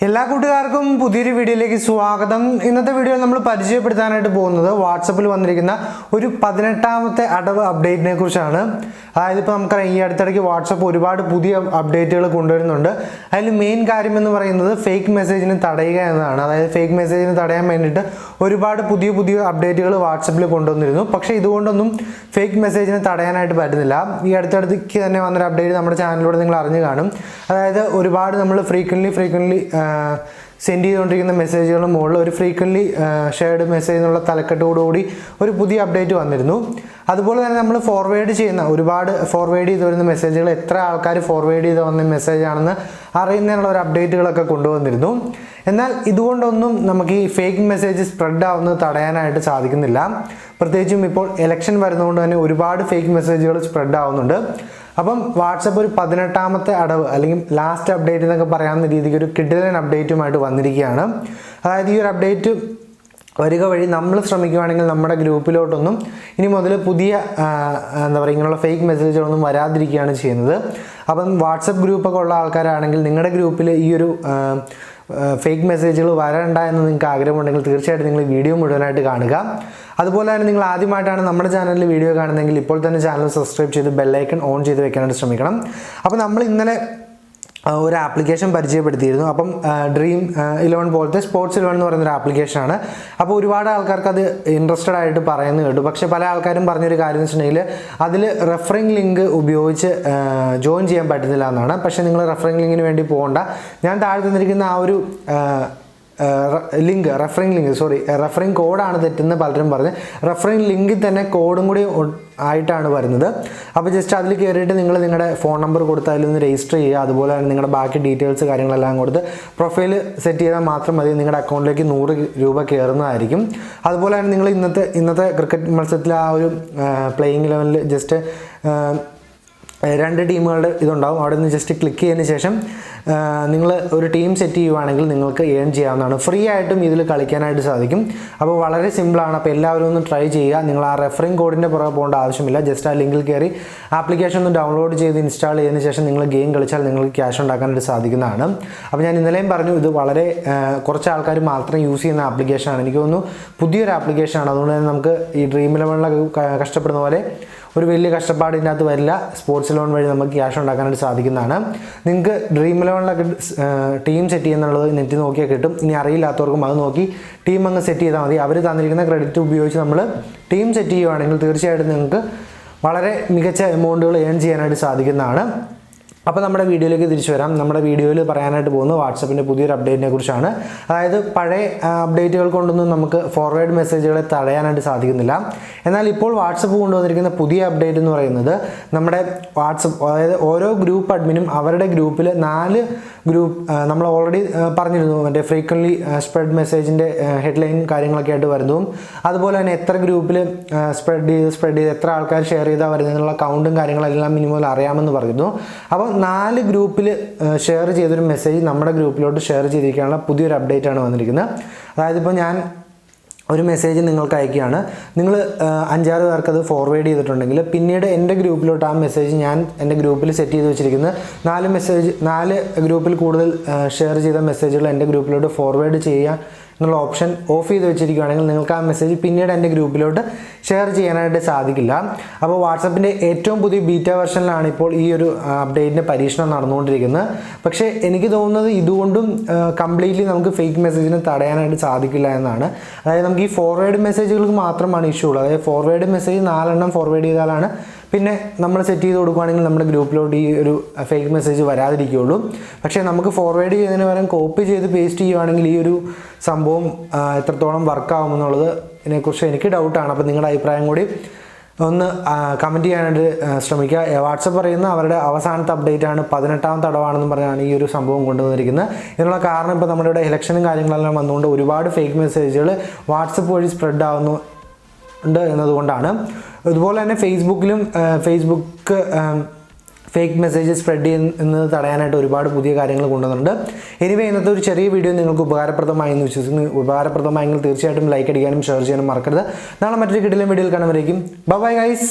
എല്ലാ കൂട്ടുകാർക്കും പുതിയൊരു വീഡിയോയിലേക്ക് സ്വാഗതം. ഇന്നത്തെ വീഡിയോയിൽ നമ്മൾ പരിചയപ്പെടുത്താനായിട്ട് പോകുന്നത് വാട്സപ്പിൽ വന്നിരിക്കുന്ന ഒരു പതിനെട്ടാമത്തെ അടവ് അപ്ഡേറ്റിനെ കുറിച്ചാണ്. അതായത് ഇപ്പോൾ നമുക്കറിയാം ഈ അടുത്തിടയ്ക്ക് വാട്സപ്പ് ഒരുപാട് പുതിയ അപ്ഡേറ്റുകൾ കൊണ്ടുവരുന്നുണ്ട്. അതിൽ മെയിൻ കാര്യം എന്ന് പറയുന്നത് ഫേക്ക് മെസ്സേജിന് തടയുക എന്നതാണ്. അതായത് ഫേക്ക് മെസ്സേജിന് തടയാൻ വേണ്ടിയിട്ട് ഒരുപാട് പുതിയ പുതിയ അപ്ഡേറ്റുകൾ വാട്സപ്പിൽ കൊണ്ടുവന്നിരുന്നു. പക്ഷേ ഇതുകൊണ്ടൊന്നും ഫേക്ക് മെസ്സേജിനെ തടയാനായിട്ട് പറ്റുന്നില്ല. ഈ അടുത്തടുത്തേക്ക് തന്നെ വന്നൊരു അപ്ഡേറ്റ് നമ്മുടെ ചാനലിലൂടെ നിങ്ങൾ അറിഞ്ഞു കാണും. അതായത് ഒരുപാട് നമ്മൾ ഫ്രീക്വന്റ്ലി ഫ്രീക്വന്റ്ലി സെൻഡ് ചെയ്തുകൊണ്ടിരിക്കുന്ന മെസ്സേജുകളുടെ മുകളിൽ ഒരു ഫ്രീക്വന്റ്ലി ഷെയർഡ് മെസ്സേജ് എന്നുള്ള തലക്കെട്ടോടുകൂടി ഒരു പുതിയ അപ്ഡേറ്റ് വന്നിരുന്നു. അതുപോലെ തന്നെ നമ്മൾ ഫോർവേഡ് ചെയ്യുന്ന ഒരുപാട് ഫോർവേഡ് ചെയ്ത് വരുന്ന മെസ്സേജുകൾ എത്ര ആൾക്കാർ ഫോർവേഡ് ചെയ്ത് വന്ന മെസ്സേജാണെന്ന് അറിയുന്നതിനുള്ള ഒരു അപ്ഡേറ്റുകളൊക്കെ കൊണ്ടുവന്നിരുന്നു. എന്നാൽ ഇതുകൊണ്ടൊന്നും നമുക്ക് ഈ ഫേക്ക് മെസ്സേജ് സ്പ്രെഡ് ആവുന്നത് തടയാനായിട്ട് സാധിക്കുന്നില്ല. പ്രത്യേകിച്ചും ഇപ്പോൾ ഇലക്ഷൻ വരുന്നതുകൊണ്ട് തന്നെ ഒരുപാട് ഫേക്ക് മെസ്സേജുകൾ സ്പ്രെഡ് ആവുന്നുണ്ട്. അപ്പം വാട്സപ്പ് ഒരു പതിനെട്ടാമത്തെ അടവ് അല്ലെങ്കിൽ ലാസ്റ്റ് അപ്ഡേറ്റ് എന്നൊക്കെ പറയാവുന്ന രീതിക്ക് ഒരു കിഡിലൻ അപ്ഡേറ്റുമായിട്ട് വന്നിരിക്കുകയാണ്. അതായത് ഈ ഒരു അപ്ഡേറ്റ് വരിക വഴി നമ്മൾ ശ്രമിക്കുകയാണെങ്കിൽ നമ്മുടെ ഗ്രൂപ്പിലോട്ടൊന്നും ഇനി മുതൽ പുതിയ എന്താ പറയുക ഇങ്ങനെയുള്ള ഫേക്ക് മെസ്സേജുകളൊന്നും വരാതിരിക്കുകയാണ് ചെയ്യുന്നത്. അപ്പം വാട്സപ്പ് ഗ്രൂപ്പൊക്കെ ഉള്ള ആൾക്കാരാണെങ്കിൽ നിങ്ങളുടെ ഗ്രൂപ്പിൽ ഈ ഒരു ഫേക്ക് മെസ്സേജുകൾ വരണ്ട എന്ന് നിങ്ങൾക്ക് ആഗ്രഹമുണ്ടെങ്കിൽ തീർച്ചയായിട്ടും നിങ്ങൾ വീഡിയോ മുഴുവനായിട്ട് കാണുക. അതുപോലെ തന്നെ നിങ്ങൾ ആദ്യമായിട്ടാണ് നമ്മുടെ ചാനലിൽ വീഡിയോ കാണുന്നതെങ്കിൽ ഇപ്പോൾ തന്നെ ചാനൽ സബ്സ്ക്രൈബ് ചെയ്ത് ബെല്ലൈക്കൺ ഓൺ ചെയ്ത് വെക്കാനായിട്ട് ശ്രമിക്കണം. അപ്പോൾ നമ്മൾ ഇന്നലെ ഒരു ആപ്ലിക്കേഷൻ പരിചയപ്പെടുത്തിയിരുന്നു. അപ്പം ഡ്രീം ഇലവൻ പോലത്തെ സ്പോർട്സ് ഇലവൻ എന്ന് പറയുന്ന ഒരു ആപ്ലിക്കേഷനാണ്. അപ്പോൾ ഒരുപാട് ആൾക്കാർക്ക് അത് ഇൻട്രസ്റ്റഡ് ആയിട്ട് പറയുന്നു കേട്ടു. പക്ഷേ പല ആൾക്കാരും പറഞ്ഞൊരു കാര്യം എന്ന് വെച്ചിട്ടുണ്ടെങ്കിൽ അതിൽ റെഫറിങ് ലിങ്ക് ഉപയോഗിച്ച് ജോയിൻ ചെയ്യാൻ പറ്റുന്നില്ല എന്നാണ്. പക്ഷേ നിങ്ങൾ റെഫറിങ് ലിങ്കിന് വേണ്ടി പോകണ്ട. ഞാൻ താഴെ തന്നിരിക്കുന്ന ആ ഒരു link referring link sorry referring കോഡാണ് തെറ്റെന്ന് പലരും പറഞ്ഞ്. റെഫറിങ് ലിങ്കിൽ തന്നെ കോഡും കൂടി ആയിട്ടാണ് വരുന്നത്. അപ്പോൾ ജസ്റ്റ് അതിൽ കയറിയിട്ട് നിങ്ങൾ നിങ്ങളുടെ ഫോൺ നമ്പർ കൊടുത്ത് അതിൽ നിന്ന് രജിസ്റ്റർ ചെയ്യുക. അതുപോലെ തന്നെ നിങ്ങളുടെ ബാക്കി ഡീറ്റെയിൽസ് കാര്യങ്ങളെല്ലാം കൊടുത്ത് പ്രൊഫൈൽ സെറ്റ് ചെയ്താൽ മാത്രം മതി. നിങ്ങളുടെ അക്കൗണ്ടിലേക്ക് നൂറ് രൂപ കയറുന്നതായിരിക്കും അതുപോലെ തന്നെ നിങ്ങൾ ഇന്നത്തെ ഇന്നത്തെ ക്രിക്കറ്റ് മത്സരത്തിൽ ആ ഒരു പ്ലേയിങ് ലെവലിൽ ജസ്റ്റ് രണ്ട് ടീമുകളുടെ ഇതുണ്ടാവും. അവിടെ നിന്ന് ജസ്റ്റ് ക്ലിക്ക് ചെയ്തതിന് ശേഷം നിങ്ങൾ ഒരു ടീം സെറ്റ് ചെയ്യുവാണെങ്കിൽ നിങ്ങൾക്ക് ഏൺ ചെയ്യാവുന്നതാണ്. ഫ്രീ ആയിട്ടും ഇതിൽ കളിക്കാനായിട്ട് സാധിക്കും. അപ്പോൾ വളരെ സിമ്പിളാണ് അപ്പോൾ എല്ലാവരും ഒന്ന് ട്രൈ ചെയ്യുക. നിങ്ങൾ ആ റെഫറിങ് കോഡിന്റെ പുറകെ പോകേണ്ട ആവശ്യമില്ല. ജസ്റ്റ് ആ ലിങ്കിൽ കയറി ആപ്ലിക്കേഷൻ ഒന്ന് ഡൗൺലോഡ് ചെയ്ത് ഇൻസ്റ്റാൾ ചെയ്തതിന് ശേഷം നിങ്ങൾ ഗെയിം കളിച്ചാൽ നിങ്ങൾക്ക് ക്യാഷ് ഉണ്ടാക്കാനായിട്ട് സാധിക്കുന്നതാണ്. അപ്പോൾ ഞാൻ ഇന്നലെയും പറഞ്ഞു ഇത് വളരെ കുറച്ച് ആൾക്കാർ മാത്രം യൂസ് ചെയ്യുന്ന ആപ്ലിക്കേഷനാണ് എനിക്ക് തോന്നുന്നു പുതിയൊരു ആപ്ലിക്കേഷനാണ് അതുകൊണ്ട് തന്നെ നമുക്ക് ഈ ഡ്രീം ഇലവനിലൊക്കെ കഷ്ടപ്പെടുന്ന പോലെ ഒരു വലിയ കഷ്ടപ്പാടിനകത്ത് വരില്ല. സ്പോർട്സ് ലോൺ വഴി നമുക്ക് ക്യാഷ് ഉണ്ടാക്കാനായിട്ട് സാധിക്കുന്നതാണ്. നിങ്ങൾക്ക് ഡ്രീം ലോണിലൊക്കെ ടീം സെറ്റ് ചെയ്യുന്നുള്ളത് നെറ്റ് നോക്കിയാൽ കിട്ടും. ഇനി അറിയില്ലാത്തവർക്കും അത് നോക്കി ടീം അങ്ങ് സെറ്റ് ചെയ്താൽ മതി. അവർ തന്നിരിക്കുന്ന ക്രെഡിറ്റ് ഉപയോഗിച്ച് നമ്മൾ ടീം സെറ്റ് ചെയ്യുവാണെങ്കിൽ തീർച്ചയായിട്ടും നിങ്ങൾക്ക് വളരെ മികച്ച എമൗണ്ടുകൾ ഏൺ ചെയ്യാനായിട്ട് സാധിക്കുന്നതാണ്. അപ്പോൾ നമ്മുടെ വീഡിയോയിലേക്ക് തിരിച്ചു വരാം. നമ്മുടെ വീഡിയോയിൽ പറയാനായിട്ട് പോകുന്നത് വാട്സപ്പിന്റെ പുതിയൊരു അപ്ഡേറ്റിനെ കുറിച്ചാണ്. അതായത് പഴയ അപ്ഡേറ്റുകൾ കൊണ്ടൊന്നും നമുക്ക് ഫോർവേഡ് മെസ്സേജുകളെ തടയാനായിട്ട് സാധിക്കുന്നില്ല. എന്നാൽ ഇപ്പോൾ വാട്സപ്പ് കൊണ്ടുവന്നിരിക്കുന്ന പുതിയ അപ്ഡേറ്റ് എന്ന് പറയുന്നത് നമ്മുടെ വാട്സപ്പ് അതായത് ഓരോ ഗ്രൂപ്പ് അഡ്മിനും അവരുടെ ഗ്രൂപ്പിൽ നാല് ഗ്രൂപ്പ് നമ്മൾ ഓൾറെഡി പറഞ്ഞിരുന്നു. മറ്റേ ഫ്രീക്വൻലി സ്പ്രെഡ് മെസ്സേജിന്റെ ഹെഡ്ലൈൻ കാര്യങ്ങളൊക്കെ ആയിട്ട് വരുന്നു. അതുപോലെ തന്നെ എത്ര ഗ്രൂപ്പിൽ സ്പ്രെഡ് ചെയ്ത് സ്പ്രെഡ് ചെയ്ത് എത്ര ആൾക്കാർ ഷെയർ ചെയ്താൽ വരുന്നതിനുള്ള കൗണ്ടും കാര്യങ്ങളെല്ലാം മിനിമം അറിയാമെന്ന് പറയുന്നു അപ്പോൾ നാല് ഗ്രൂപ്പിൽ ഷെയർ ചെയ്തൊരു മെസ്സേജ് നമ്മുടെ ഗ്രൂപ്പിലോട്ട് ഷെയർ ചെയ്തിരിക്കാനുള്ള പുതിയൊരു അപ്ഡേറ്റ് ആണ് വന്നിരിക്കുന്നത്. അതായത് ഇപ്പോൾ ഞാൻ ഒരു മെസ്സേജ് നിങ്ങൾക്ക് അയക്കുകയാണ്. നിങ്ങൾ അഞ്ചാറ് പേർക്ക് അത് ഫോർവേഡ് ചെയ്തിട്ടുണ്ടെങ്കിൽ പിന്നീട് എന്റെ ഗ്രൂപ്പിലോട്ട് ആ മെസ്സേജ് ഞാൻ എന്റെ ഗ്രൂപ്പിൽ സെറ്റ് ചെയ്ത് വെച്ചിരിക്കുന്നത്. നാല് മെസ്സേജ് നാല് ഗ്രൂപ്പിൽ കൂടുതൽ ഷെയർ ചെയ്ത മെസ്സേജുകൾ എന്റെ ഗ്രൂപ്പിലോട്ട് ഫോർവേഡ് ചെയ്യുക എന്നുള്ള ഓപ്ഷൻ ഓഫ് ചെയ്ത് വെച്ചിരിക്കുകയാണെങ്കിൽ നിങ്ങൾക്ക് ആ മെസ്സേജ് പിന്നീട് എന്റെ ഗ്രൂപ്പിലോട്ട് ഷെയർ ചെയ്യാനായിട്ട് സാധിക്കില്ല. അപ്പോൾ വാട്സപ്പിന്റെ ഏറ്റവും പുതിയ ബീറ്റ വെർഷനിലാണ് ഇപ്പോൾ ഈ ഒരു അപ്ഡേറ്റിന്റെ പരീക്ഷണം നടന്നുകൊണ്ടിരിക്കുന്നത്. പക്ഷേ എനിക്ക് തോന്നുന്നത് ഇതുകൊണ്ടും കംപ്ലീറ്റ്ലി നമുക്ക് ഫേക്ക് മെസ്സേജിനെ തടയാനായിട്ട് സാധിക്കില്ല എന്നാണ്. അതായത് നമുക്ക് ഈ ഫോർവേഡ് മെസ്സേജുകൾക്ക് മാത്രമാണ് ഇഷ്യൂ ഉള്ളത്. അതായത് ഫോർവേഡ് മെസ്സേജ് നാലെണ്ണം ഫോർവേഡ് ചെയ്താലാണ് പിന്നെ നമ്മൾ സെറ്റ് ചെയ്ത് കൊടുക്കുകയാണെങ്കിൽ നമ്മുടെ ഗ്രൂപ്പിലോട്ട് ഈ ഒരു ഫേക്ക് മെസ്സേജ് വരാതിരിക്കുകയുള്ളൂ. പക്ഷേ നമുക്ക് ഫോർവേഡ് ചെയ്യുന്നതിന് പകരം കോപ്പി ചെയ്ത് പേസ്റ്റ് ചെയ്യുകയാണെങ്കിൽ ഈ ഒരു സംഭവം എത്രത്തോളം വർക്കാവുമെന്നുള്ളത് ഇതിനെക്കുറിച്ച് എനിക്ക് ഡൗട്ടാണ് അപ്പോൾ നിങ്ങളുടെ അഭിപ്രായം കൂടി ഒന്ന് കമന്റ് ചെയ്യാനായിട്ട് ശ്രമിക്കുക. വാട്സപ്പ് പറയുന്ന അവരുടെ അവസാനത്തെ അപ്ഡേറ്റ് ആണ്. പതിനെട്ടാം തടവാണെന്ന് പറഞ്ഞാണ് ഈ ഒരു സംഭവം കൊണ്ടുവന്നിരിക്കുന്നത്. ഇതിനുള്ള കാരണം ഇപ്പോൾ നമ്മുടെ ഇവിടെ ഇലക്ഷനും കാര്യങ്ങളെല്ലാം വന്നുകൊണ്ട് ഒരുപാട് ഫേക്ക് മെസ്സേജുകൾ വാട്സപ്പ് വഴി സ്പ്രെഡ് ആവുന്നു. ഉണ്ട് എന്നതുകൊണ്ടാണ്. അതുപോലെ തന്നെ ഫേസ്ബുക്കിലും ഫേസ്ബുക്ക് ഫേക്ക് മെസ്സേജ് സ്പ്രെഡ് ചെയ്യുന്നത് തടയാനായിട്ട് ഒരുപാട് പുതിയ കാര്യങ്ങൾ കൊണ്ടുവന്നിട്ടുണ്ട്. എനിവേ ഇന്നത്തെ ഒരു ചെറിയ വീഡിയോ നിങ്ങൾക്ക് ഉപകാരപ്രദമായി എന്ന് വിശ്വസിക്കുന്നു. ഉപകാരപ്രദമായെങ്കിൽ തീർച്ചയായിട്ടും ലൈക്ക് അടിക്കാനും ഷെയർ ചെയ്യാനും മറക്കരുത്. നാളെ മറ്റൊരു കിട്ടിലും വീഡിയോയിൽ കാണുമ്പോഴേക്കും ബൈ ഗൈസ്